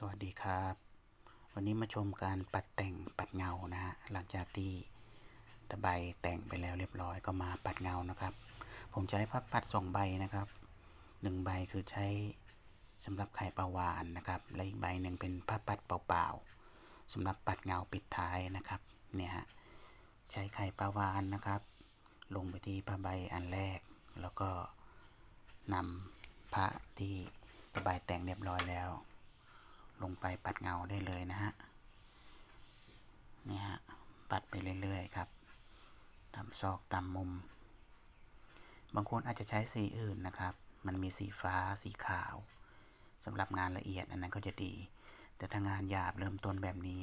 สวัสดีครับ วันนี้มาชมการปัดแต่งปัดเงานะฮะหลังจากที่ตะไบแต่งไปแล้วเรียบร้อยก็มาปัดเงานะครับ ผมใช้ผ้าปัดสองใบนะครับหนึ่งใบคือใช้สำหรับไข่ปลาวานนะครับและอีกใบหนึ่งเป็นผ้าปัดเปล่าๆสำหรับปัดเงาปิดท้ายนะครับเนี่ยฮะใช้ไข่ปลาวานนะครับ ลงไปที่ผ้าใบอันแรก แล้วก็นำผ้าที่ตะไบแต่งเรียบร้อยแล้ว ลงไปปัดเงาได้เลยนะฮะนี่ฮะปัดไปเรื่อยๆครับตามซอกตามมุม บางคนอาจจะใช้สีอื่นนะครับ มันมีสีฟ้าสีขาวสำหรับงานละเอียดอันนั้นก็จะดี แต่ถ้างานหยาบเริ่มต้นแบบนี้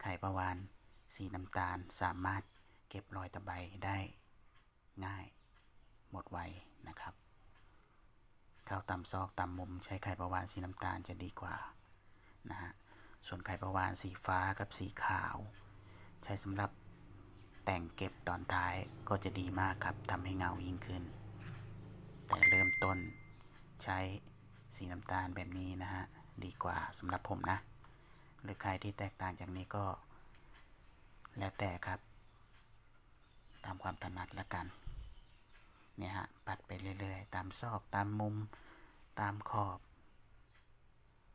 ไข่ประวานสีน้ำตาลสามารถเก็บรอยตะไบได้ง่าย หมดไวนะครับเข้าตามซอกตามมุมใช้ไข่ประวานสีน้ำตาลจะดีกว่า นะฮะ ส่วนไข่ประวานสีฟ้ากับสีขาว ใช้สำหรับแต่งเก็บตอนท้ายก็จะดีมากครับทำให้เงายิ่งขึ้น แต่เริ่มต้นใช้สีน้ำตาลแบบนี้นะฮะ ดีกว่าสำหรับผมนะ หรือใครที่แตกต่างจากนี้ก็ แล้วแต่ครับ ตามความถนัดละกันเนี่ยฮะ ปัดไปเรื่อยๆ ตามซอกตามมุม ตามขอบ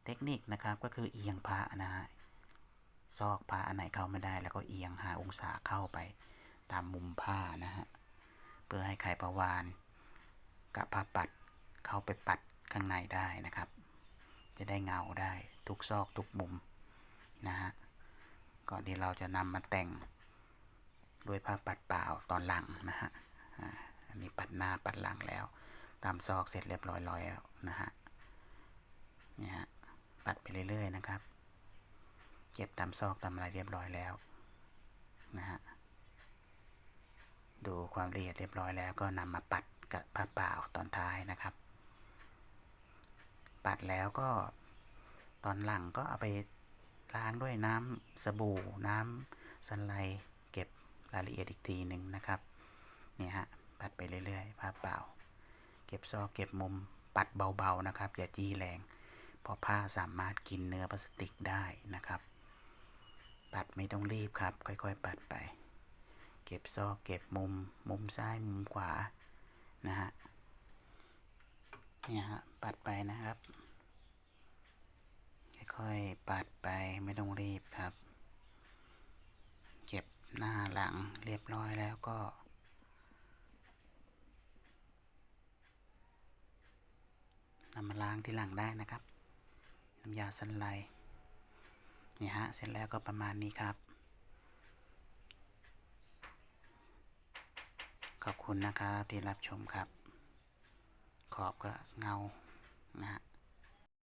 เทคนิคนะครับก็คือเอียงผ้านะฮะซอกผ้าอันไหนเข้าไม่ได้ แล้วก็เอียงหาองศาเข้าไปตามมุมผ้านะฮะเพื่อให้ไข่ประวานกับผ้าปัดเข้าไปปัดข้างในได้นะครับ จะได้เงาได้ทุกซอกทุกมุมนะฮะก่อนที่เราจะนำมาแต่งด้วยผ้าปัดเปล่าตอนหลังนะฮะอ่าอันนี้ปัดหน้าปัดหลังแล้ว ตามซอกเสร็จเรียบร้อยแล้วนะฮะเนี่ยฮะ ปัดไปเรื่อย ๆ นะครับ เก็บตามซอกตามอะไรเรียบร้อยแล้วนะฮะดูความละเอียดเรียบร้อยแล้วก็นำมาปัดกับผ้าเปล่าตอนท้ายนะครับ ปัดแล้วก็ตอนหลังก็เอาไปล้างด้วยน้ำสบู่ น้ำสันไลด์เก็บรายละเอียดอีกทีหนึ่งนะครับเนี่ยฮะปัดไปเรื่อยๆผ้าเปล่า เก็บซอกเก็บมุมปัดเบาๆนะครับ อย่าจี้แรง เพราะผ้าสามารถกินเนื้อพลาสติกได้นะครับ ปัดไม่ต้องรีบครับ ค่อยๆ ปัดไป เก็บซอกเก็บมุม มุมซ้ายมุมขวานะฮะเนี่ยฮะปัดไปนะครับ ค่อยๆ ปัดไปไม่ต้องรีบครับ เก็บหน้าหลังเรียบร้อยแล้วก็นำมาล้างที่หลังได้นะครับ น้ำยาสันไลนี่ฮะ เสร็จแล้วก็ประมาณนี้ครับ ขอบคุณนะครับที่รับชมครับ ขอบก็เงานะฮะ